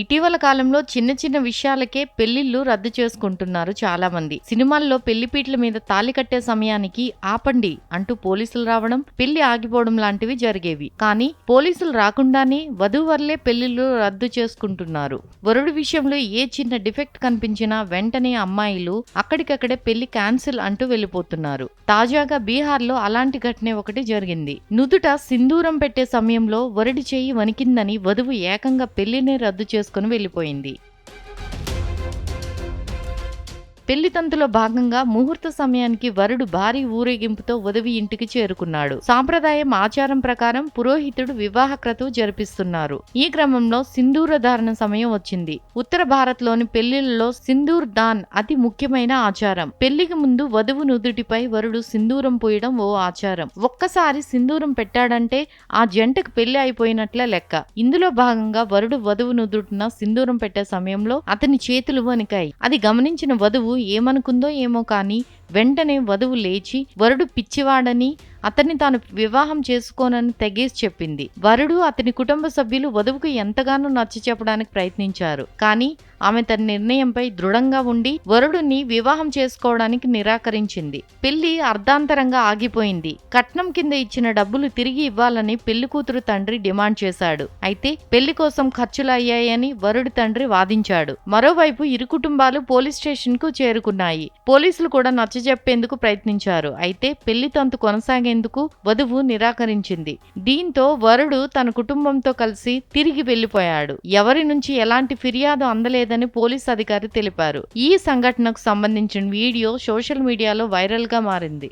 ఇటీవల కాలంలో చిన్న చిన్న విషయాలకే పెళ్ళిళ్ళు రద్దు చేసుకుంటున్నారు చాలా మంది సినిమాల్లో పెళ్ళిపీట్ల మీద తాళి కట్టే సమయానికి ఆపండి అంటూ పోలీసులు రావడం పెళ్ళి ఆగిపోవడం లాంటివి జరిగేవి. కానీ పోలీసులు రాకుండానే వధూవరులే పెళ్ళిళ్ళు రద్దు చేసుకుంటున్నారు. వరుడి విషయంలో ఏ చిన్న డిఫెక్ట్ కనిపించినా వెంటనే అమ్మాయిలు అక్కడికక్కడే పెళ్ళి క్యాన్సిల్ అంటూ వెళ్ళిపోతున్నారు తాజాగా బీహార్లో అలాంటి ఘటనే ఒకటి జరిగింది. నుదుట సింధూరం పెట్టే సమయంలో వరుడి చేయి వణికిందని వధువు ఏకంగా పెళ్ళినే రద్దు చేసుకుని వెళ్ళిపోయింది. పెళ్ళి తంతులో భాగంగా ముహూర్త సమయానికి వరుడు భారీ ఊరేగింపుతో వధువి ఇంటికి చేరుకున్నాడు. సాంప్రదాయం ఆచారం ప్రకారం పురోహితుడు వివాహ క్రతువు జరిపిస్తున్నారు. ఈ క్రమంలో సింధూర ధారణ సమయం వచ్చింది. ఉత్తర భారత్లోని పెళ్ళిళ్ళలో సింధూర్ దాన్ అతి ముఖ్యమైన ఆచారం. పెళ్ళికి ముందు వధువు నుదుటిపై వరుడు సింధూరం పోయడం ఓ ఆచారం. ఒక్కసారి సింధూరం పెట్టాడంటే ఆ జంటకు పెళ్ళి అయిపోయినట్లే లెక్క. ఇందులో భాగంగా వరుడు వధువు నుదుటిన సింధూరం పెట్టే సమయంలో అతని చేతులు వణికాయి. అది గమనించిన వధువు ఏమనుకుందో ఏమో కానీ వెంటనే వధువు లేచి వరుడు పిచ్చివాడని అతన్ని తాను వివాహం చేసుకోనని తెగేసి చెప్పింది. వరుడు అతని కుటుంబ సభ్యులు వధువుకు ఎంతగానో నచ్చ చెప్పడానికి ప్రయత్నించారు. కానీ ఆమె తన నిర్ణయంపై దృఢంగా ఉండి వరుడుని వివాహం చేసుకోవడానికి నిరాకరించింది. పెళ్ళి అర్ధాంతరంగా ఆగిపోయింది. కట్నం కింద ఇచ్చిన డబ్బులు తిరిగి ఇవ్వాలని పెళ్ళి కూతురు తండ్రి డిమాండ్ చేశాడు. అయితే పెళ్ళి కోసం ఖర్చులు అయ్యాయని వరుడి తండ్రి వాదించాడు. మరోవైపు ఇరు కుటుంబాలు పోలీస్ స్టేషన్కు చేరుకున్నాయి. పోలీసులు కూడా నచ్చ నచ్చజెప్పేందుకు ప్రయత్నించారు. అయితే పెళ్ళి తంతు కొనసాగేందుకు వధువు నిరాకరించింది. దీంతో వరుడు తన కుటుంబంతో కలిసి తిరిగి వెళ్ళిపోయాడు ఎవరి నుంచి ఎలాంటి ఫిర్యాదు అందలేదని పోలీస్ అధికారి తెలిపారు. ఈ సంఘటనకు సంబంధించిన వీడియో సోషల్ మీడియాలో వైరల్గా మారింది.